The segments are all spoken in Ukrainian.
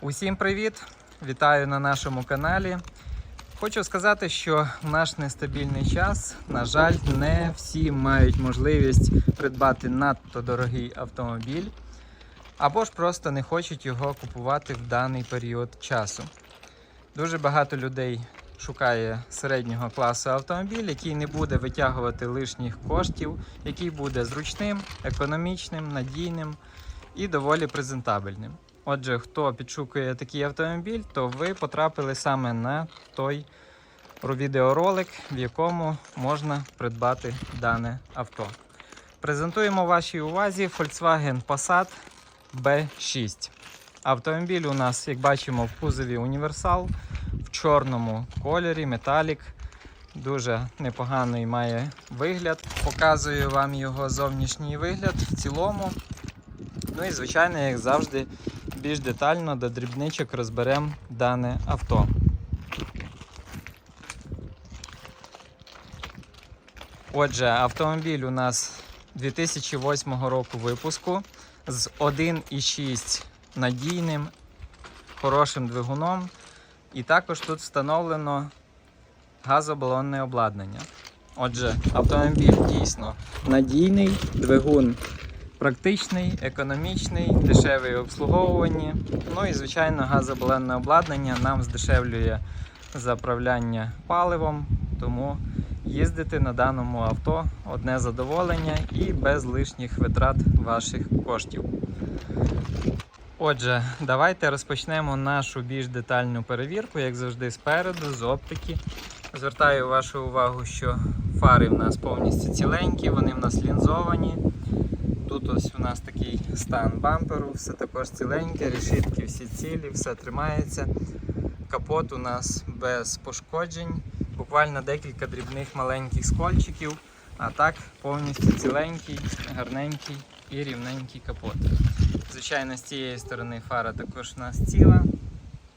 Усім привіт! Вітаю на нашому каналі. Хочу сказати, що в наш нестабільний час, на жаль, не всі мають можливість придбати надто дорогий автомобіль, або ж просто не хочуть його купувати в даний період часу. Дуже багато людей шукає середнього класу автомобіль, який не буде витягувати лишніх коштів, який буде зручним, економічним, надійним і доволі презентабельним. Отже, хто підшукує такий автомобіль, то ви потрапили саме на той відеоролик, в якому можна придбати дане авто. Презентуємо вашій увазі Volkswagen Passat B6. Автомобіль у нас, як бачимо, в кузові універсал в чорному кольорі, металік. Дуже непоганий має вигляд. Показую вам його зовнішній вигляд в цілому. Ну і, звичайно, як завжди, більш детально до дрібничок розберемо дане авто. Отже, автомобіль у нас 2008 року випуску з 1,6 надійним, хорошим двигуном. І також тут встановлено газобалонне обладнання. Отже, автомобіль дійсно надійний, двигун практичний, економічний, дешевий в обслуговуванні. Ну і, звичайно, газобалонне обладнання нам здешевлює заправляння паливом, тому їздити на даному авто одне задоволення і без лишніх витрат ваших коштів. Отже, давайте розпочнемо нашу більш детальну перевірку, як завжди, спереду, з оптики. Звертаю вашу увагу, що фари в нас повністю ціленькі, вони в нас лінзовані. Ось у нас такий стан бамперу, все також ціленьке, решітки всі цілі, все тримається. Капот у нас без пошкоджень, буквально декілька дрібних маленьких скольчиків, а так повністю ціленький, гарненький і рівненький капот. Звичайно, з цієї сторони фара також у нас ціла,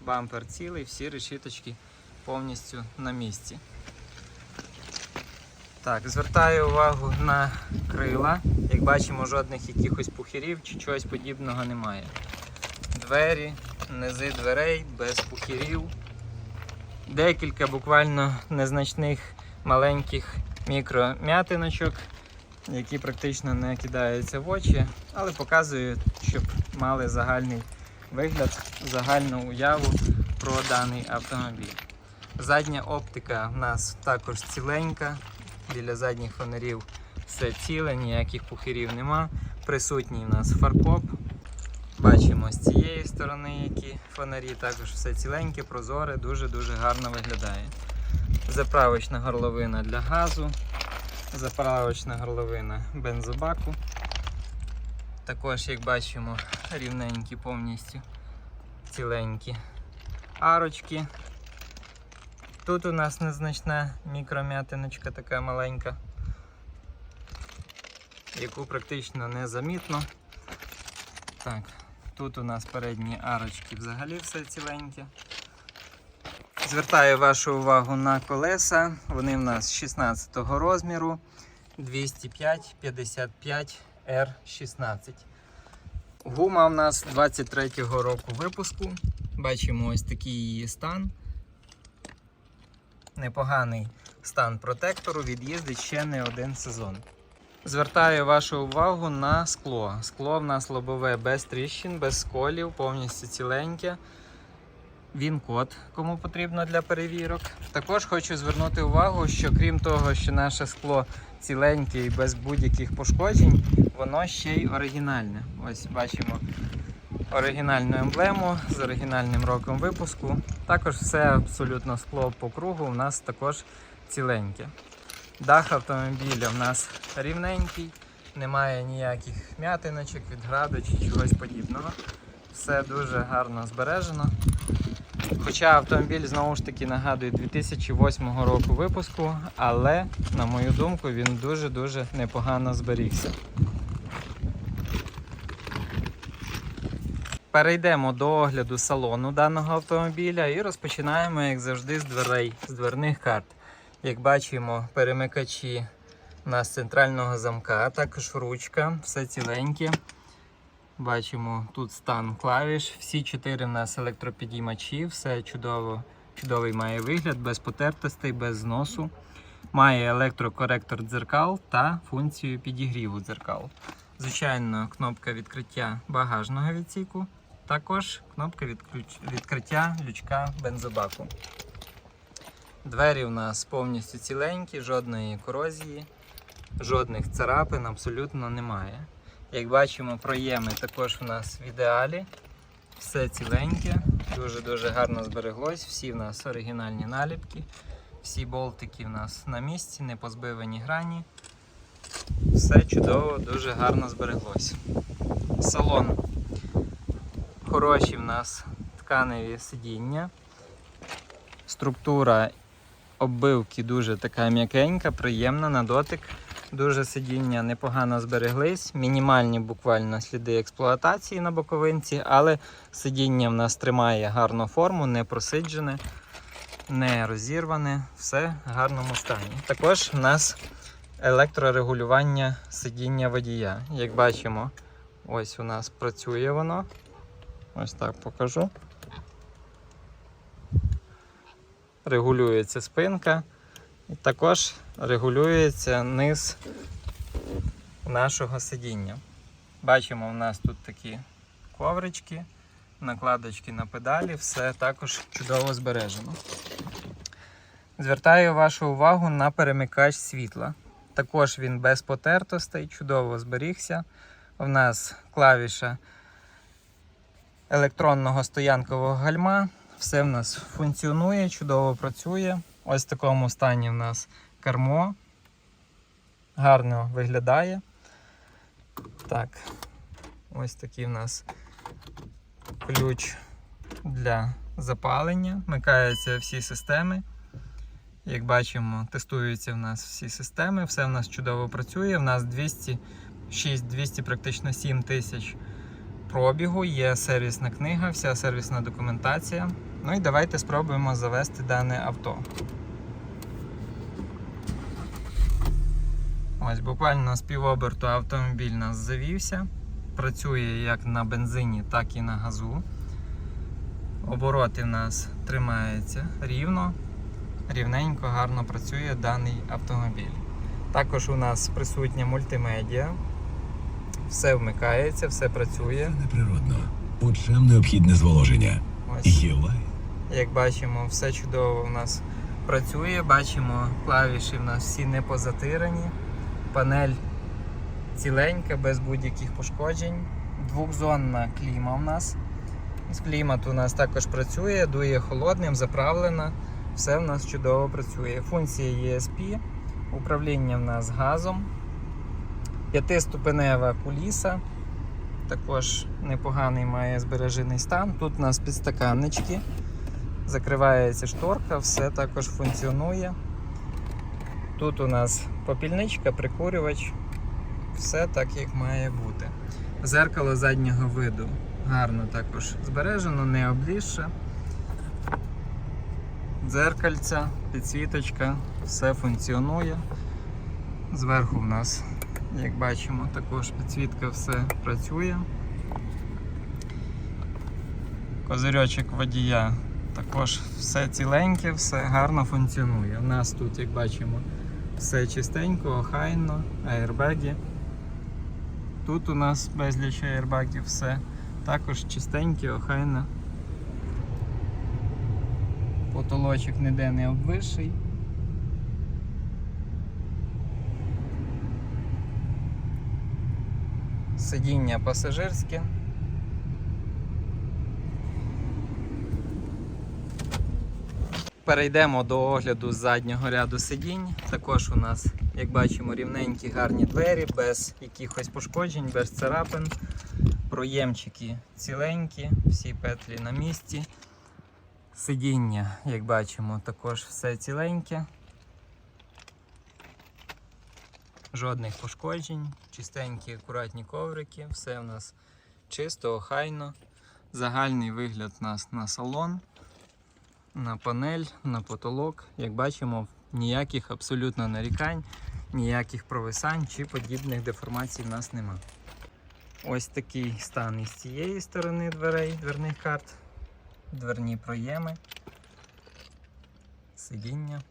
бампер цілий, всі решіточки повністю на місці. Так, звертаю увагу на крила. Бачимо, жодних якихось пухирів чи чогось подібного немає. Двері, низи дверей без пухирів. Декілька буквально незначних маленьких мікром'ятиночок, які практично не кидаються в очі, але показують, щоб мали загальний вигляд, загальну уяву про даний автомобіль. Задня оптика в нас також ціленька, біля задніх фонарів все ціле, ніяких пухирів нема. Присутній у нас фаркоп. Бачимо з цієї сторони, які фонарі, також все ціленьке, прозоре, дуже-дуже гарно виглядає. Заправочна горловина для газу, заправочна горловина бензобаку. Також, як бачимо, рівненькі повністю ціленькі арочки. Тут у нас незначна мікром'ятиночка така маленька, яку практично не замітно. Так, тут у нас передні арочки взагалі все ціленьке. Звертаю вашу увагу на колеса. Вони в нас 16 розміру 205 55 R16. Гума в нас 23-го року випуску. Бачимо ось такий її стан непоганий стан протектору, від'їздить ще не один сезон. Звертаю вашу увагу на скло. Скло в нас лобове без тріщин, без сколів, повністю ціленьке. Він код, кому потрібно для перевірок. Також хочу звернути увагу, що крім того, що наше скло ціленьке і без будь-яких пошкоджень, воно ще й оригінальне. Ось бачимо оригінальну емблему з оригінальним роком випуску. Також все абсолютно скло по кругу у нас також ціленьке. Дах автомобіля в нас рівненький, немає ніяких м'ятиночок відграду чи чогось подібного. Все дуже гарно збережено. Хоча автомобіль знову ж таки нагадує 2008 року випуску, але, на мою думку, він дуже-дуже непогано зберігся. Перейдемо до огляду салону даного автомобіля і розпочинаємо, як завжди, з дверей, з дверних карт. Як бачимо, перемикачі у нас центрального замка, також ручка, все ціленьке. Бачимо тут стан клавіш. Всі чотири в нас електропідіймачі, все чудово, чудовий має вигляд, без потертостей, без зносу. Має електрокоректор дзеркал та функцію підігріву дзеркал. Звичайно, кнопка відкриття багажного відсіку, також кнопка відкриття лючка бензобаку. Двері у нас повністю ціленькі, жодної корозії, жодних царапин абсолютно немає. Як бачимо, проєми також у нас в ідеалі. Все ціленьке, дуже-дуже гарно збереглось. Всі в нас оригінальні наліпки, всі болтики в нас на місці, не позбивані грані. Все чудово, дуже гарно збереглось. Салон. Хороші в нас тканеві сидіння. Структура оббивки дуже така м'якенька, приємна на дотик. Дуже сидіння непогано збереглись. Мінімальні буквально сліди експлуатації на боковинці, але сидіння в нас тримає гарну форму, не просиджене, не розірване, все в гарному стані. Також в нас електрорегулювання сидіння водія. Як бачимо, ось у нас працює воно. Ось так покажу. Регулюється спинка. І також регулюється низ нашого сидіння. Бачимо, у нас тут такі коврички, накладочки на педалі, все також чудово збережено. Звертаю вашу увагу на перемикач світла. Також він без потертостей, чудово зберігся. У нас клавіша електронного стоянкового гальма. Все в нас функціонує, чудово працює. Ось в такому стані в нас кермо. Гарно виглядає. Так, ось такий в нас ключ для запалення. Вмикаються всі системи. Як бачимо, тестуються в нас всі системи, все в нас чудово працює. В нас 206, 200, практично 7 тисяч пробігу, є сервісна книга, вся сервісна документація. Ну і давайте спробуємо завести дане авто. Ось буквально з півоберту автомобіль нас завівся. Працює як на бензині, так і на газу. Обороти в нас тримаються рівно, рівненько, гарно працює даний автомобіль. Також у нас присутня мультимедіа. Все вмикається, все працює. Неприродно. Очам необхідне зволоження. Ось. Як бачимо, все чудово у нас працює. Бачимо, клавіші в нас всі не позатирані. Панель ціленька, без будь-яких пошкоджень. Двохзонна кліма в нас. Клімат у нас також працює, дує холодним, заправлена. Все в нас чудово працює. Функція ESP, управління в нас газом. П'ятиступенева куліса. Також непоганий має збережений стан. Тут у нас підстаканнички. Закривається шторка, все також функціонує. Тут у нас попільничка, прикурювач. Все так, як має бути. Зеркало заднього виду гарно також збережено, не облізше. Дзеркальця, підсвіточка, все функціонує. Зверху в нас, як бачимо, також підсвітка все працює. Козирьочок водія також все ціленьке, все гарно функціонує. У нас тут, як бачимо, все чистенько, охайно, аербеги. Тут у нас безліч аербагів, все також чистеньке, охайно. Потолочок ніде не обвисший. Сидіння пасажирське. Перейдемо до огляду заднього ряду сидінь. Також у нас, як бачимо, рівненькі гарні двері, без якихось пошкоджень, без царапин. Проємчики ціленькі, всі петлі на місці. Сидіння, як бачимо, також все ціленьке. Жодних пошкоджень, чистенькі, акуратні коврики, все у нас чисто, охайно. Загальний вигляд у нас на салон, на панель, на потолок. Як бачимо, ніяких абсолютно нарікань, ніяких провисань чи подібних деформацій в нас нема. Ось такий стан із цієї сторони дверей, дверних карт, дверні проєми, сидіння.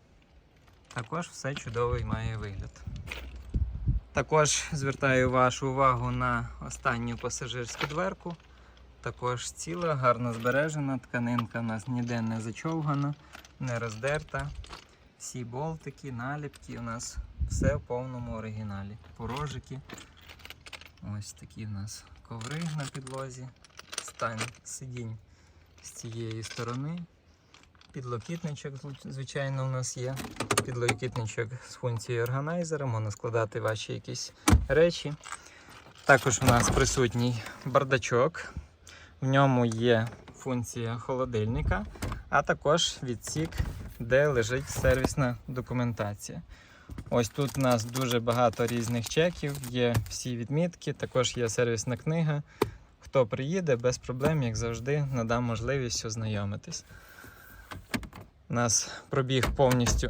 Також все чудовий має вигляд. Також звертаю вашу увагу на останню пасажирську дверку. Також ціла, гарно збережена, тканинка у нас ніде не зачовгана, не роздерта. Всі болтики, наліпки у нас все в повному оригіналі. Порожики. Ось такі в нас коври на підлозі. Стан сидінь з цієї сторони. Підлокітничок, звичайно, у нас є. Підлокітничок з функцією органайзера, можна складати ваші якісь речі. Також у нас присутній бардачок. В ньому є функція холодильника, а також відсік, де лежить сервісна документація. Ось тут у нас дуже багато різних чеків, є всі відмітки, також є сервісна книга. Хто приїде, без проблем, як завжди, надам можливість ознайомитись. У нас пробіг повністю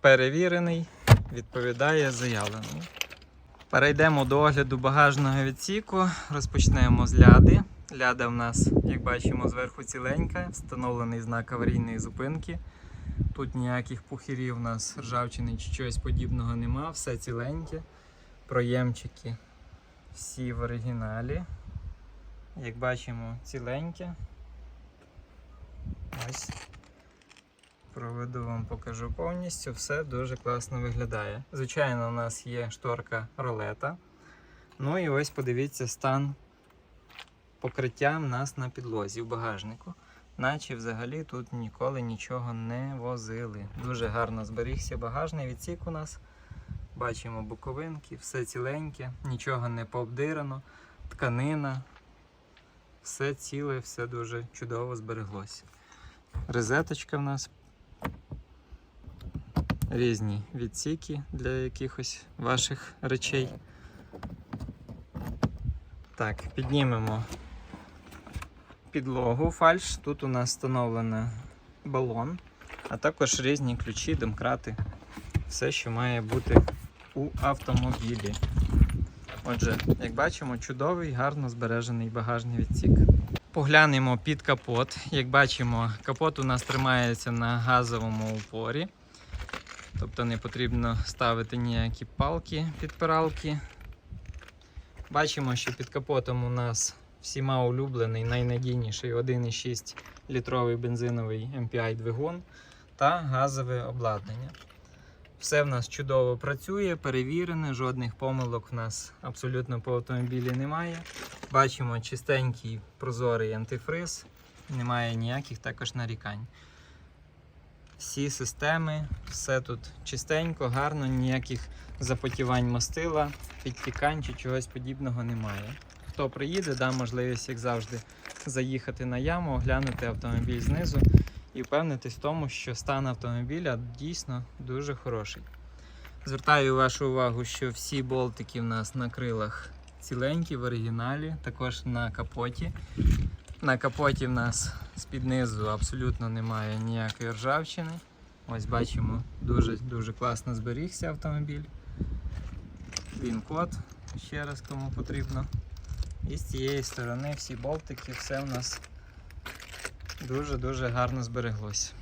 перевірений, відповідає заявленому. Перейдемо до огляду багажного відсіку. Розпочнемо з ляди. Ляда в нас, як бачимо, зверху ціленька, встановлений знак аварійної зупинки. Тут ніяких пухирів у нас ржавчини чи чогось подібного нема, все ціленьке. Проємчики всі в оригіналі. Як бачимо, ціленьке. Ось. Проведу вам покажу повністю, все дуже класно виглядає. Звичайно, у нас є шторка ролета. Ну і ось подивіться стан покриття в нас на підлозі в багажнику. Наче взагалі тут ніколи нічого не возили. Дуже гарно зберігся багажний відсік у нас. Бачимо боковинки, все ціленьке, нічого не пообдирано, тканина. Все ціле, все дуже чудово збереглося. Розеточка в нас. Різні відсіки для якихось ваших речей. Так, піднімемо підлогу фальш. Тут у нас встановлено балон, а також різні ключі, домкрати. Все, що має бути у автомобілі. Отже, як бачимо, чудовий, гарно збережений багажний відсік. Поглянемо під капот. Як бачимо, капот у нас тримається на газовому упорі. Тобто не потрібно ставити ніякі палки, підпиралки. Бачимо, що під капотом у нас всіма улюблений найнадійніший 1,6 літровий бензиновий MPI двигун та газове обладнання. Все в нас чудово працює, перевірене, жодних помилок в нас абсолютно по автомобілі немає. Бачимо чистенький прозорий антифриз, немає ніяких також нарікань. Всі системи, все тут чистенько, гарно, ніяких запотівань мастила, підтікань чи чогось подібного немає. Хто приїде, дам можливість, як завжди, заїхати на яму, оглянути автомобіль знизу і впевнитись в тому, що стан автомобіля дійсно дуже хороший. Звертаю вашу увагу, що всі болтики в нас на крилах ціленькі в оригіналі, також на капоті. На капоті в нас з-під низу абсолютно немає ніякої ржавчини. Ось бачимо, дуже дуже класно зберігся автомобіль. Він-код, ще раз кому потрібно. І з цієї сторони всі болтики, все у нас дуже-дуже гарно збереглося.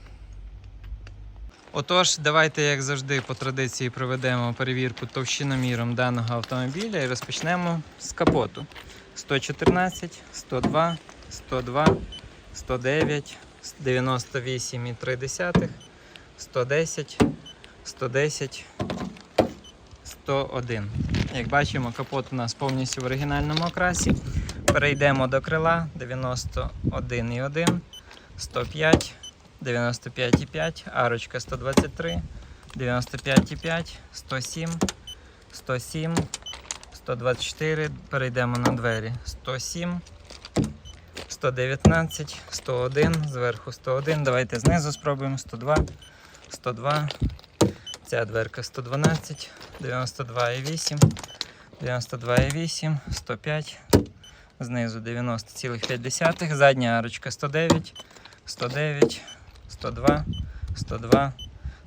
Отож, давайте, як завжди, по традиції проведемо перевірку товщиноміром даного автомобіля і розпочнемо з капоту. 114, 102, 102, 109, 98,3, 110, 110, 101. Як бачимо, капот у нас повністю в оригінальному окрасі. Перейдемо до крила 91,1, 105, 95,5, арочка 123, 95,5, 107, 107, 124. Перейдемо на двері 107, 119, 101, зверху 101. Давайте знизу спробуємо. 102, 102. Ця дверка 112, 92,8, 92,8, 105, знизу 90,5, задня арочка 109, 109, 102, 102,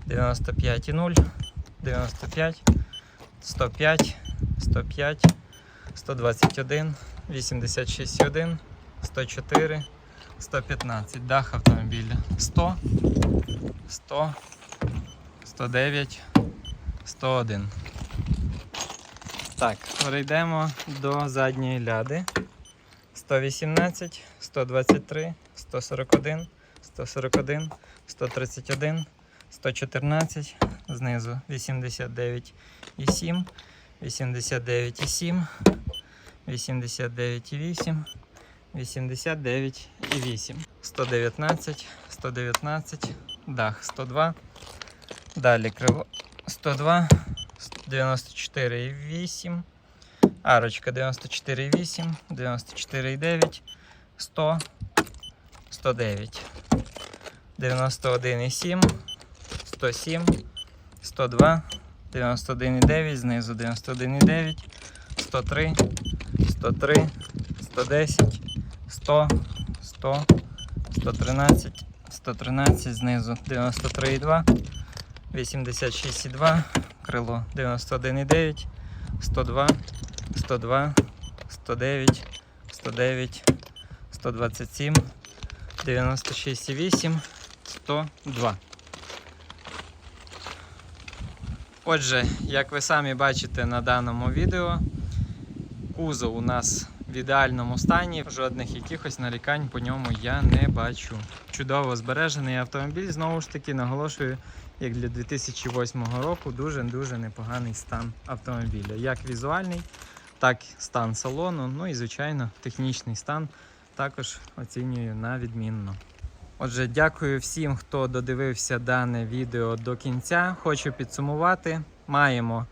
95,0, 95, 105, 105, 121, 86,1, 104, 115. Дах автомобіля 100, 100, 109, 101. Так, перейдемо до задньої ляди. 118, 123, 141, 141, 131, 114, знизу 89,7, 89,7, 89,8, 89,8, 119, 119, дах 102, далі крило 102, 94,8, арочка 94,8, 94,9, 100, 109, 91,7, 107, 102, 91,9, знизу 91,9, 103, 103, 110, 100, 100, 113, 113, знизу 93,2, 86,2, крило 91,9, 102, 102, 109, 109, 127, 96,8, 102. Отже, як ви самі бачите на даному відео, кузов у нас в ідеальному стані, жодних якихось нарікань по ньому я не бачу. Чудово збережений автомобіль, знову ж таки, наголошую, як для 2008 року, дуже-дуже непоганий стан автомобіля. Як візуальний, так і стан салону, ну і, звичайно, технічний стан також оцінюю на відмінно. Отже, дякую всім, хто додивився дане відео до кінця. Хочу підсумувати. Маємо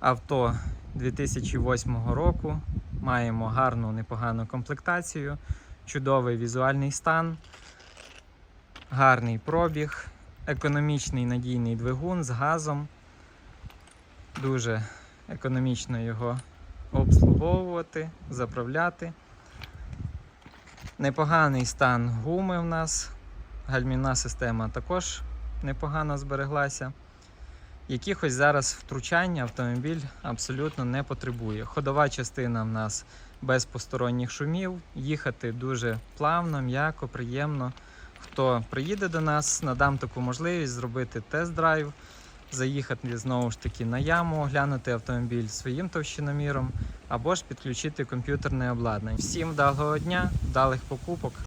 авто 2008 року, маємо гарну непогану комплектацію, чудовий візуальний стан, гарний пробіг, економічний надійний двигун з газом. Дуже економічно його обслуговувати, заправляти. Непоганий стан гуми в нас. Гальмівна система також непогано збереглася. Якихось зараз втручань автомобіль абсолютно не потребує. Ходова частина в нас без посторонніх шумів. Їхати дуже плавно, м'яко, приємно. Хто приїде до нас, надам таку можливість зробити тест-драйв, заїхати знову ж таки на яму, оглянути автомобіль своїм товщиноміром або ж підключити комп'ютерне обладнання. Всім вдалого дня, вдалих покупок.